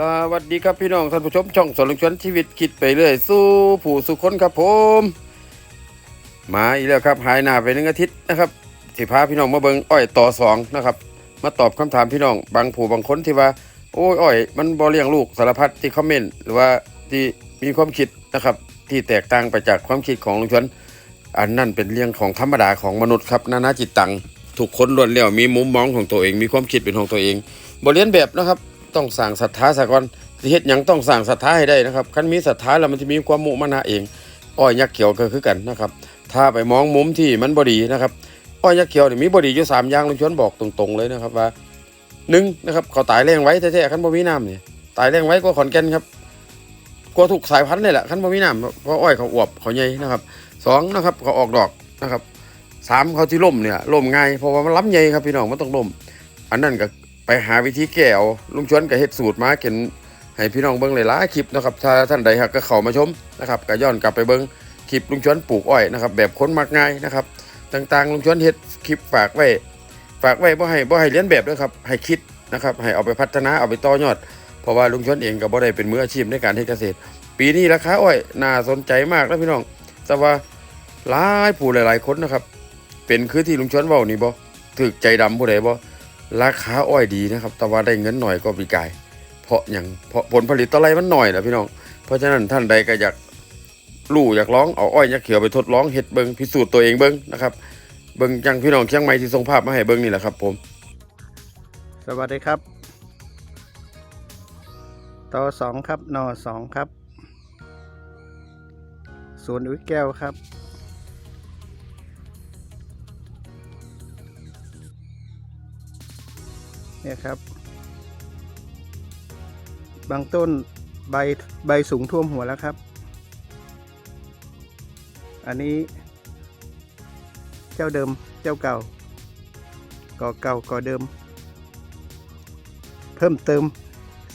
สวัสดีครับพี่น้องท่านผู้ชมช่องสวนลุงชวนชีวิตคิดไปเรื่อยสู้ผู้สุขคนครับผม มาอีกแล้วครับหายหน้าไปหนึ่งอาทิตย์นะครับสิพาพี่น้องมาเบิงอ้อยต่อสองนะครับ มาตอบคำถามพี่น้อง บางผู้บางคนที่ว่า โอ้ยอ้อย มันบ่เลี้ยงลูกสารพัดที่คอมเมนต์หรือว่าที่มีความคิดนะครับ ที่แตกต่างไปจากความคิดของลุงชวนอันนั่นเป็นเรื่องของธรรมดาของมนุษย์ครับนานาจิตตังทุกคนล้วนแล้วมีมุมมองของตัวเองมีความคิดเป็นของตัวเองบ่เรียนแบบนะครับ ต้องสั่งศรัทธาสะก่อนสิเฮ็ดหยังต้องสั่งศรัทธาให้ได้นะครับคันมีศรัทธาแล้วมันจะมีความมุมานะเองอ้อยยักษ์เขียวก็คือกันนะครับ ถ้าไปมองมุมที่มันบดีนะครับอ้อยยักษ์เขียวนี่มีบดีอยู่สามอย่างลุงชวนบอกตรงๆเลยนะครับว่าหนึ่งนะครับเขาตายแรงไว้แท้ๆคันบ่มีน้ำนี่ตายแรงไว้ก็ขอนแก่นครับกลัวถูกสายพันธุ์เลยแหละคันบ่มีน้ำเพราะอ้อยเขาอวบเขาใหญ่นะครับสองนะครับเขาออกดอกนะครับสามเขาที่ล่มเนี่ยล่มง่ายเพราะว่ามันล้ำใหญ่ครับพี่น้องมันต้องล่ม อันนั้นก็ ไปหาวิธีแก้เอาลุงชวนก็เฮ็ดสูตรมาเก็นให้พี่น้องเบิ่งหลายๆคลิปนะครับถ้าท่านใดหักก็เข้ามาชมนะครับก็ย้อนกลับไปเบิ่งคลิปลุงชวนปลูกอ้อยนะครับแบบคนมักง่ายนะครับ ต่างๆลุงชวนเฮ็ดคลิปฝากไว้ ฝากไว้บ่ให้บ่ให้เลียนแบบด้วยครับให้คิดนะครับให้เอาไปพัฒนาเอาไปต่อยอด เพราะว่าลุงชวนเองก็บ่ได้เป็นมืออาชีพในการเฮ็ดเกษตร ปีนี้ราคาอ้อยน่าสนใจมากนะพี่น้องแต่ว่าหลายผู้หลายๆคนนะครับ เป็นคือที่ลุงชวนเว้านี่บ่ถึกใจดำผู้ใดบ่ ราคาอ้อยดีนะครับ แต่ว่าได้เงินหน่อยก็ปีกาย เพราะอย่างเพราะผลผลิตต่อไรมันหน่อยนะพี่น้อง เพราะฉะนั้นท่านใดก็อยากรู้อยากร้องเอาอ้อยยักษ์เขียวไปทดลองเฮ็ดเบิงพิสูจน์ตัวเองเบิงนะครับ เบิงจังพี่น้องเชียงใหม่ที่ส่งภาพมาให้เบิงนี่แหละครับ ผม สวัสดีครับต่อสองครับนอสองครับสวนอุ้ยแก้วครับ เนี่ยครับ บางต้นใบใบสูงท่วมหัวแล้วครับ อันนี้เจ้าเดิมเจ้าเก่าก่อเก่าก่อเดิม เพิ่มเติม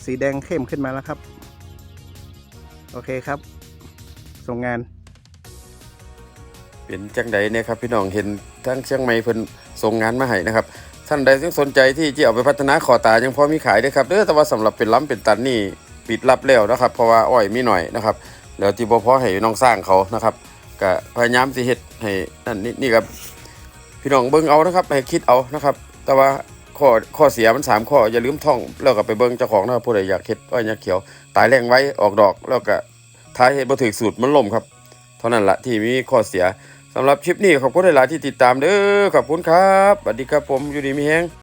สีแดงเข้มขึ้นมาแล้วครับ โอเคครับ ส่งงาน เป็นจังใดเนี่ยครับพี่น้องเห็นทั้งเชียงใหม่เพิ่นส่งงานมาให้นะครับ ท่านใดที่สนใจที่จะเอาไปพัฒนาขอตายังพอมีขายด้ครับเด้อแต่ว่าสำหรับเป็นล้ำเป็นตันนี่ปิดรับแล้วนะครับ เพราะว่าอ้อยมีหน่อยนะครับแล้วที่บ่พอให้น้องสร้างเขานะครับก็พยายามสิเฮ็ดให้นั่นนี่นี่ครับพี่น้องเบิ่งเอานะครับให้คิดเอานะครับ แต่ว่าข้อข้อเสียมันสามข้ออย่าลืมท่องแล้วก็ไปเบิ่งเจ้าของนะครับผู้ใดอยากเฮ็ดอ้อยยักษ์เขียว ตายแรงไว้ออกดอก แล้วก็ท้ายเฮ็ดบ่ถึกสูตรมันล่มครับ เท่านั้นละที่มีข้อเสีย สำหรับคลิปนี้ขอบคุณหลาย ๆ ที่ติดตามเด้อขอบคุณครับสวัสดีครับผมอยู่ดีมีแฮง